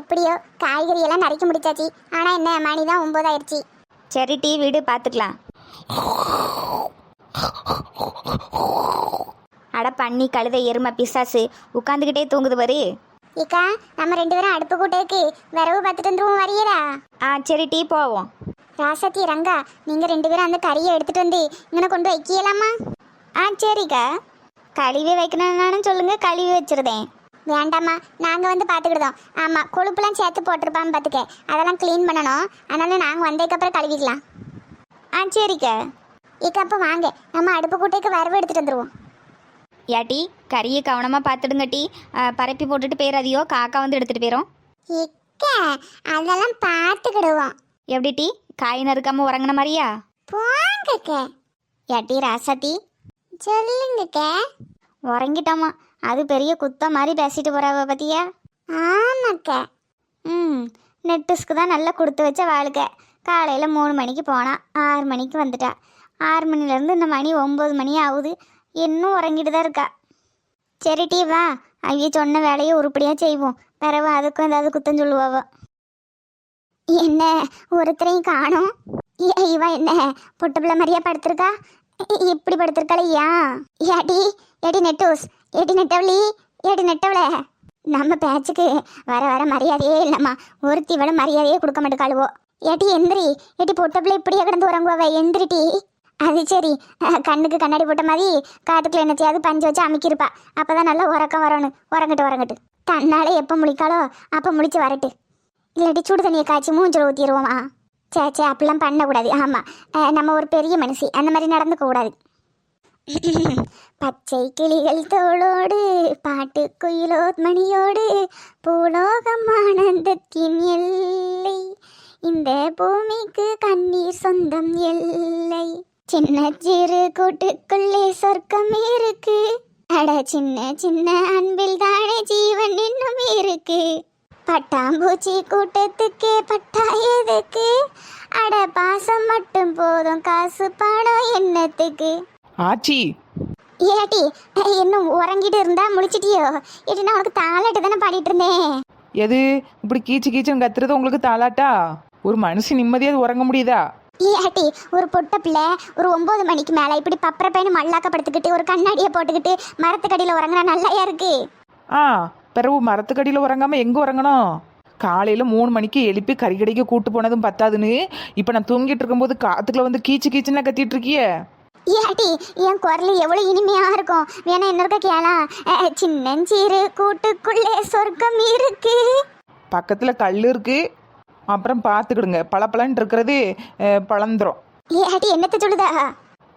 எப்படியோ காய்கறி எல்லாம் நறுக்கி முடிச்சாச்சு. ஆனா என்ன மணி தான் ஒன்பது ஆயிடுச்சு. சரி டீ வீடு பார்த்துக்கலாம் அட பண்ணி கழுத எருமை பிசாசு உட்காந்துக்கிட்டே தூங்குது பாரு. இக்கா நம்ம ரெண்டு பேரும் அடுப்பு கூட்டதுக்கு விரவு பார்த்துட்டு வந்துருவோம் வரையரா ஆ சரி டீ போவோம். ராசாத்தி ரங்கா நீங்க ரெண்டு பேரும் அந்த கறியை எடுத்துட்டு வந்து இங்கே கொண்டு வைக்கலாமா? ஆ சரிக்கா. கழுவி வைக்கணும்னாலும் சொல்லுங்க கழுவி வச்சிருந்தேன் வேண்டாம்மா நாங்க வந்து பார்த்துக்கிடுதோம் ஆமா கொழுப்புலாம் சேர்த்து போட்டிருப்பான்னு பார்த்துக்க அதெல்லாம் க்ளீன் பண்ணணும். அதனால நாங்க வந்ததுக்கப்புறம் கழுவிக்கலாம். ஆ சரிக்கா. இக்கா அப்போ வாங்க. நம்ம அடுப்பு கூட்டத்துக்கு வரவு எடுத்துட்டு வந்துருவோம். ஏட்டி கறியை கவனமாக பார்த்துடுங்க டீ. பரப்பி போட்டுட்டு போயிடாதியோ காக்கா வந்து எடுத்துகிட்டு போயிடும் இக்க அதெல்லாம் பார்த்துக்கிடுவோம் எப்படி டீ? காய் நறுக்காம உறங்கின மாதிரியா? போங்கக்க. ஏட்டி ராசாத்தி சொல்லுங்கக்க. உறங்கிட்டோமா. அது பெரிய குத்தம் மாதிரி பேசிட்டு போறாவ பத்தியா? ஆமாக்க. ம் நெட்டுஸ்க்கு தான் நல்லா கொடுத்து வச்ச வாழ்க்கை காலையில் மூணு மணிக்கு போனா ஆறு மணிக்கு வந்துட்டா. ஆறு மணிலேருந்து இந்த மணி ஒம்பது மணி ஆகுது. இன்னும் உறங்கிட்டு தான் இருக்கா. சரி டீ வா. ஐயா சொன்ன வேலையை உருப்படியாக செய்வோம். பிறகு அதுக்கும் ஏதாவது குத்தம் சொல்லுவாவோ. என்ன? ஒருத்தரையும் காணோம்? இவ என்ன? பொட்டு பிள்ளை மாதிரியா படுத்திருக்கா? இப்படி படுத்திருக்காளையா ஏடி ஏடி நெட்டூஸ் ஏடி நெட்டவளி ஏடி நெட்டவள. நம்ம பேச்சுக்கு வர வர மரியாதையே இல்லைம்மா. ஒருத்தி விட மரியாதையே கொடுக்க மாட்டேக்காளுவோ. ஏட்டி எந்திரி ஏட்டி பொட்ட இப்படியே கிடந்து உறங்குவவ எந்திரிட்டி அது சரி கண்ணுக்கு கண்ணாடி போட்ட மாதிரி காதுக்குள்ள என்னத்தையாவது பஞ்சு வச்சு அமைக்கிருப்பா. அப்போதான் நல்லா உறக்கம் வரணும் உறங்கட்டு உறங்கட்டு தன்னால் எப்போ முழிக்காளோ அப்போ முழிச்சு வரட்டு. இல்லாட்டி சுடு தண்ணியை காய்ச்சி மூஞ்சில் ஊற்றிடுவோமா சே சே அப்படிலாம் பண்ணக்கூடாது. ஆமாம் நம்ம ஒரு பெரிய மனுஷி. அந்த மாதிரி நடந்துக்க கூடாது. பச்சை கிளிகள் தோளோடு பாட்டு குயிலோத்மணியோடு பூலோகம் ஆனந்தத்தின் எல்லை. இந்த பூமிக்கு கண்ணீர் சொந்தம் எல்லை. சின்ன சிறு கூட்டுக்குள்ளே சொர்க்கம் இருக்கு. அட சின்ன சின்ன அன்பில் தானே ஜீவன் இன்னும் இருக்கு. பட்டாம்பூச்சி கூட்டத்துக்கே பட்டா எதுக்கு? அட பாசம் மட்டும் போதும் காசு பணம் என்னத்துக்கு? ஆச்சி. ஏட்டி இன்னும் உறங்கிட்டு இருந்தா முழிச்சிட்டியோ? ஏட்டி நான் உனக்கு தாளாட்டு தானே பாடிட்டு இருந்தேன். எது? இப்படி கீச்சு கீச்சுன்னு கத்துறது உங்களுக்கு தாளாட்டா? ஒரு மனுஷன் நிம்மதியாக உறங்க முடியுதா? ஏட்டி ஒரு பொட்ட பிள்ளை ஒரு ஒன்பது மணிக்கு மேலே இப்படி பப்பர பையனு மல்லாக்க படுத்துக்கிட்டு ஒரு கண்ணாடியை போட்டுக்கிட்டு மரத்துக்கடியில் உறங்குனா நல்லாயா இருக்கு? ஆ பிறகு மரத்துக்கடியில் உறங்காம எங்கே உறங்கணும்? காலையில் மூணு மணிக்கு எழுப்பி கறி கடைக்கு கூட்டு போனதும் பத்தாதுன்னு இப்போ நான் தூங்கிட்டு இருக்கும்போது காத்துக்குள்ள வந்து கீச்சு கீச்சுன்னு கத்திட்டு இருக்கியே. ஏட்டி என் குரல் எவ்வளவு இனிமையா இருக்கும்? வேணா என்ன இருக்க கேளா சின்னஞ்சீரு கூட்டுக்குள்ளே சொர்க்கம் இருக்கு. பக்கத்தில் கல் இருக்கு. அப்புறம் பார்த்துக்கிடுங்க பளபளன்னு இருக்கிறது பழந்துரும். ஏட்டி என்னத்த சொல்லுதா?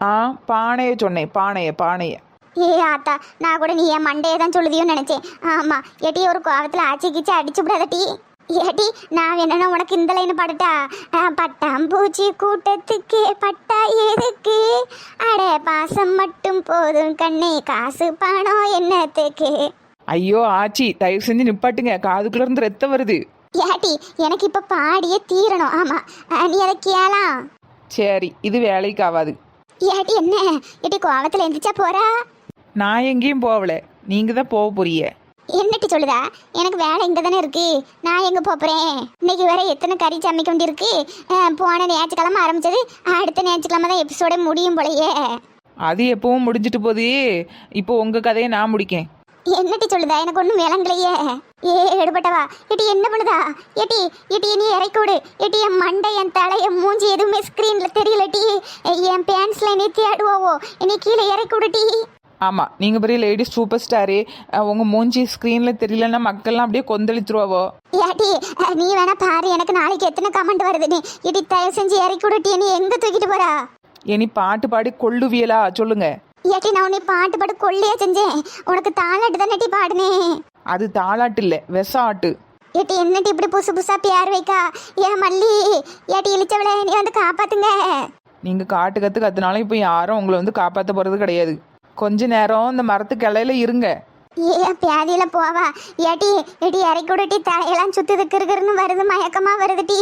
ஆ பானையை சொன்னேன். பானையை பானையை. ஏ ஆத்தா நான் கூட நீ என் மண்டையை தான் சொல்லுதியோன்னு நினைச்சேன். ஆமா ஏட்டி ஒரு கோவத்தில் ஆச்சி கீச்சி அடிச்சு விடாதட்டி ஏட்டி நான் என்னன்னா உனக்கு இந்த லைன் பாடட்டா? பட்டாம்பூச்சி கூட்டத்துக்கு பட்டா எதுக்கு? அட பாசம் மட்டும் போதும் கண்ணே காசு பணம் என்னத்துக்கு? ஐயோ ஆச்சி தயவு செஞ்சு நிப்பாட்டுங்க. காதுக்குள்ள இருந்து ரத்தம் வருது. ஏட்டி எனக்கு இப்ப பாடியே தீரணும். ஆமா நீ அதை கேளாம் சரி இது வேலைக்கு ஆகாது. ஏட்டி என்ன? ஏட்டி கோவத்தில் எந்திரிச்சா போறா? நான் எங்கேயும் போகல. நீங்க தான் போக போறீங்க. என்னட்டு சொல்லுதா? எனக்கு வேலை இங்கே தானே இருக்கு. நான் எங்கே போகிறேன் இன்னைக்கு வேற எத்தனை கறி சமைக்க வேண்டியிருக்கு? போன ஞாயிற்றுக்கிழமை ஆரம்பிச்சது. அடுத்த ஞாயிற்றுக்கிழமை தான் எபிசோடே முடியும் போலயே. அது எப்பவும் முடிஞ்சிட்டு போகுது. இப்போ உங்க கதையை நான் முடிக்கேன் என்னட்டி சொல்லுதா? எனக்கு ஒன்றும் விளங்கலையே. ஏ எடுபட்டவா? ஏட்டி என்ன பண்ணுதா? ஏட்டி ஏட்டி நீ இறக்கி விடு ஏட்டி என் மண்டை என் தலை என் மூஞ்சி எதுவுமே ஸ்க்ரீனில் தெரியலட்டி. என் பேண்ட்ஸில் என்னை தேடுவோவோ? என்னை கீழே இறக்கி விடுட்டி ஆமா நீங்க பெரிய லேடிஸ் சூப்பர் ஸ்டாரு உங்க மூஞ்சி ஸ்க்ரீன்ல தெரியலன்னா மக்கள்லாம் அப்படியே கொந்தளித்துருவாவோ அஹ், நீ வேணா பாரு எனக்கு நாளைக்கு எத்தனை கமெண்ட் வருதுன்னு ஏட்டி தயவு செஞ்சு இறக்கி விடுட்டி நீ எங்கே தூக்கிட்டு போறா? இனி பாட்டு பாடி கொள்ளுவியலா? சொல்லுங்க. ஏட்டி நான் உன்னை பாட்டு பாட்டு கொள்ளையா செஞ்சேன். உனக்கு தாளாட்டு தானே பாடுனேன் அது தாளாட்டு இல்ல வெச ஆட்டு ஏட்டி என்னட்டி இப்படி புதுசு புதுசா பேர் வைக்கா? ஏன் மல்லி ஏட்டி இழிச்சவளே நீ வந்து காப்பாத்துங்க. நீங்க காட்டு கத்து கத்துனாலும் இப்போ யாரும் உங்களை வந்து காப்பாற்ற போறது கிடையாது. கொஞ்ச நேரம் இந்த மரத்து கிளையில இருங்க. ஏன் பியாதியில போவா. ஏட்டி ஏட்டி இறக்கி விடுட்டி தலையெல்லாம் சுத்தி இருக்குன்னு வருது மயக்கமா வருதுட்டி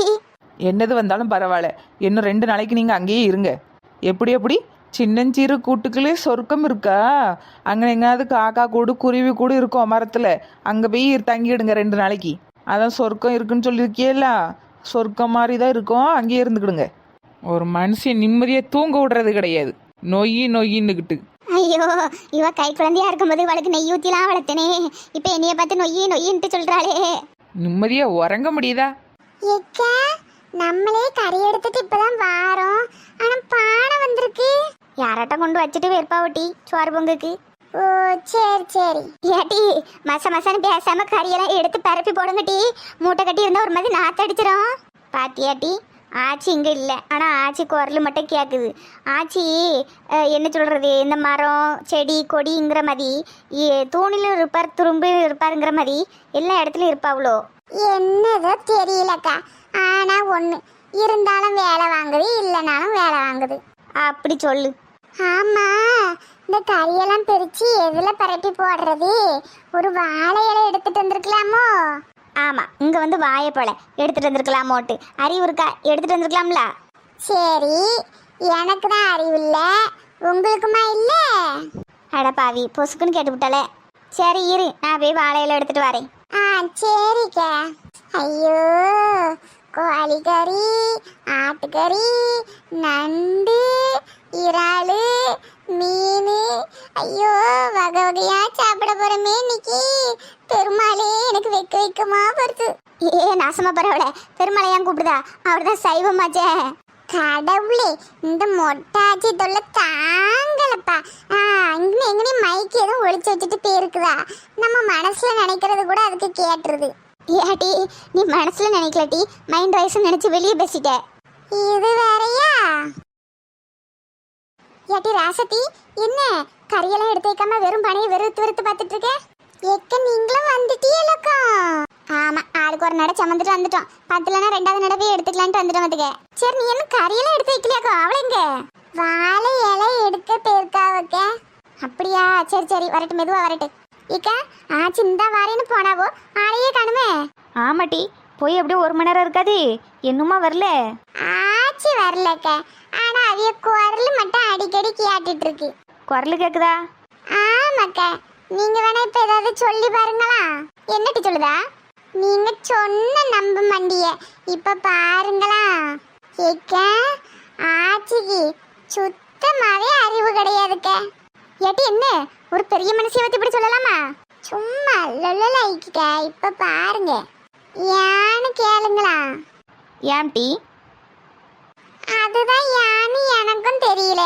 என்னது வந்தாலும் பரவாயில்ல. இன்னும் ரெண்டு நாளைக்கு நீங்க அங்கேயே இருங்க. எப்படி எப்படி? சின்னஞ்சிறு கூட்டுக்குள்ளே சொர்க்கம் இருக்கா? அங்கே எங்கேயாவது காக்கா கூடு குருவி கூடு இருக்கும் மரத்தில்? அங்கே போய் தங்கிடுங்க ரெண்டு நாளைக்கு. அதான் சொர்க்கம் இருக்குன்னு சொல்லியிருக்கியல்ல சொர்க்கம் மாதிரி தான் இருக்கும். அங்கேயே இருந்துக்கிடுங்க. ஒரு மனுஷன் நிம்மதியாக தூங்க விடுறது கிடையாது. நொய் நொய்ன்னுக்கிட்டு ஐயோ இவ கை குழந்தையா இருக்கும்போது இவளுக்கு நெய் ஊத்திலாம் வளர்த்தனே. இப்ப என்னைய பார்த்து நொய்யி நொய்யின்ட்டு சொல்றாளே. நிம்மதியாக உறங்க முடியுதா? எக்க நம்மளே கறி எடுத்துட்டு இப்பதான் வாரோம். ஆனா பானை வந்திருக்கு. யாராட்டம் கொண்டு வச்சுட்டு வெறுப்பா ஒட்டி சோறு பொங்குக்கு? ஓ சரி சரி. ஏட்டி மச மசன்னு பேசாம கறியெல்லாம் எடுத்து பரப்பி போடுங்க டீ மூட்டை கட்டி இருந்தா ஒரு மாதிரி நாத்தடிச்சிரும். பாத்தியாட்டி ஆச்சி இங்கே இல்லை. ஆனால் ஆச்சி குரல் மட்டும் கேட்குது ஆச்சி என்ன சொல்கிறது இந்த மரம் செடி கொடிங்கிற மாதிரி தூணிலும் இருப்பார் துரும்பிலும் இருப்பாருங்கிற மாதிரி எல்லா இடத்துலையும் இருப்பாவளோ என்னதோ தெரியலக்கா. ஆனா ஒண்ணு இருந்தாலும் வேலை வாங்குது இல்லைனாலும் வேலை வாங்குது. அப்படி சொல்லு. ஆமா இந்த கறியெல்லாம் பிரிச்சு எதுல பரப்பி போடுறது? ஒரு வாழை இலை எடுத்துட்டு வந்திருக்கலாமோ? ஆமாம் இங்கே வந்து வாயை போல. எடுத்துகிட்டு வந்திருக்கலாமோட்டு அறிவு இருக்கா? எடுத்துகிட்டு வந்திருக்கலாம்ல? சரி எனக்கு தான் அறிவு இல்ல. உங்களுக்குமா இல்ல? அட பாவி பொசுக்குன்னு கேட்டு விட்டாலே. சரி இரு. நான் போய் வாழையில எடுத்துகிட்டு வரேன். ஆ சரிக்கா. ஐயோ கோழி கறி ஆட்டுக்கறி நண்டு இறாலு மீன். ஐயோ வகை வகையா சாப்பிட போறமே இன்னைக்கு. பெருமாளே எனக்கு வைக்க வைக்கமா வருது. ஏ நாசமா பரவாயில்ல பெருமலையான் கூப்பிடுதா? அவர் தான் சைவமாச்சே. கடவுளே இந்த மொட்டாச்சி தொல்லை தாங்கலப்பா. ஆ இங்கே எங்கேயும் மைக்கு எதுவும் ஒளிச்சு வச்சுட்டு போயிருக்குதா? நம்ம மனசுல நினைக்கிறது கூட அதுக்கு கேட்டுருது. ஏட்டி நீ மனசுல நினைக்கலட்டி மைண்ட் வாய்ஸ் நினைச்சு வெளியே பேசிட்ட. இது வேறயா? ஏட்டி ராசத்தி என்ன? கறியெல்லாம் எடுத்து வைக்காம வெறும் பனையை வெறுத்து வெறுத்து பார்த்துட்டு இருக்க எக்க நீங்களும் வந்துட்டீங்களக்கா ஆமா ஆளுக்கு ஒரு நடை சமந்துட்டு வந்துட்டோம். பத்துலனா ரெண்டாவது நடவே எடுத்துக்கலான்ட்டு வந்துட்டோம் வந்துக்க சரி நீ என்ன கறியெல்லாம் எடுத்து வைக்கலையாக்கா? அவளை எங்க? வாழை இலை எடுக்க போயிருக்காவக்க. அப்படியா? சரி சரி வரட்டும் மெதுவா வரட்டும். இக்கா ஆ சிந்தா வாரேன்னு போனாவோ? ஆளையே காணுமே. ஆமாட்டி போய் எப்படியும் ஒரு மணி நேரம் இருக்காது. என்னமா வரல? ஆச்சி வரலக்க. ஆனா அவிய குரல் மட்டும் அடிக்கடி கேட்டுட்டு இருக்கு. குரல் கேக்குதா? ஆமாக்கா. நீங்க வேணா இப்ப ஏதாவது சொல்லி பாருங்களா? என்னட்டி சொல்லுதா? நீங்க சொன்ன நம்ப மண்டிய இப்ப பாருங்களா. ஏக்க ஆச்சிக்கு சுத்தமாவே அறிவு கிடையாதுக்க. ஏட்டி என்ன? ஒரு பெரிய மனுஷிய பத்தி இப்படி சொல்லலாமா? சும்மா லொல்லலாய்க்க இப்ப பாருங்க. ஏன்னு கேளுங்களா? ஏம்டி அதுதான் ஏன்னு எனக்கும் தெரியல.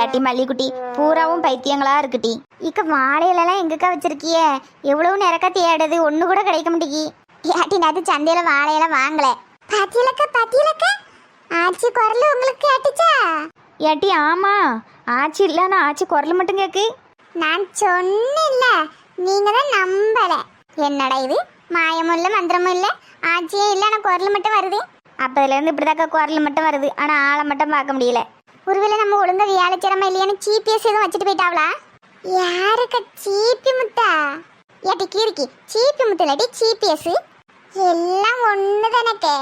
ஏட்டி மல்லிக்குட்டி பூராவும் பைத்தியங்களா இருக்குட்டி. இக்க வாழையிலலாம் எங்கக்கா வச்சிருக்கியே? எவ்வளவு நிறக்க தேடுது ஒண்ணு கூட கிடைக்க முடியி ஏட்டி நேத்து சந்தையில வாழையில வாங்கல. பாத்தியலக்க பாத்தியலக்க? ஆச்சி குரல் உங்களுக்கு கேட்டுச்சா? ஏட்டி ஆமா. ஆச்சி இல்லைன்னா ஆச்சி குரல் மட்டும் கேக்கு. நான் சொன்னில்ல நீங்க தான் நம்பல. என்னடா இது? மாயமும் இல்லை மந்திரமும் இல்லை? ஆச்சியே இல்லை ஆனால் குரல் மட்டும் வருது. அப்போதுலேருந்து இப்படிதாக்கா குரல் மட்டும் வருது. ஆனால் ஆளை மட்டும் பார்க்க முடியல. ஒருவேளை நம்ம ஒழுங்கா வியாழச்சிரமா இல்லையான்னு ஜிபிஎஸ் எதுவும் வச்சுட்டு போயிட்டாவளா? யாருக்க சீப்பி முத்தா? ஏட்டி கீரிக்கி சீப்பி முத்து இல்லாட்டி ஜிபிஎஸ் எல்லாம் ஒன்று தானக்கே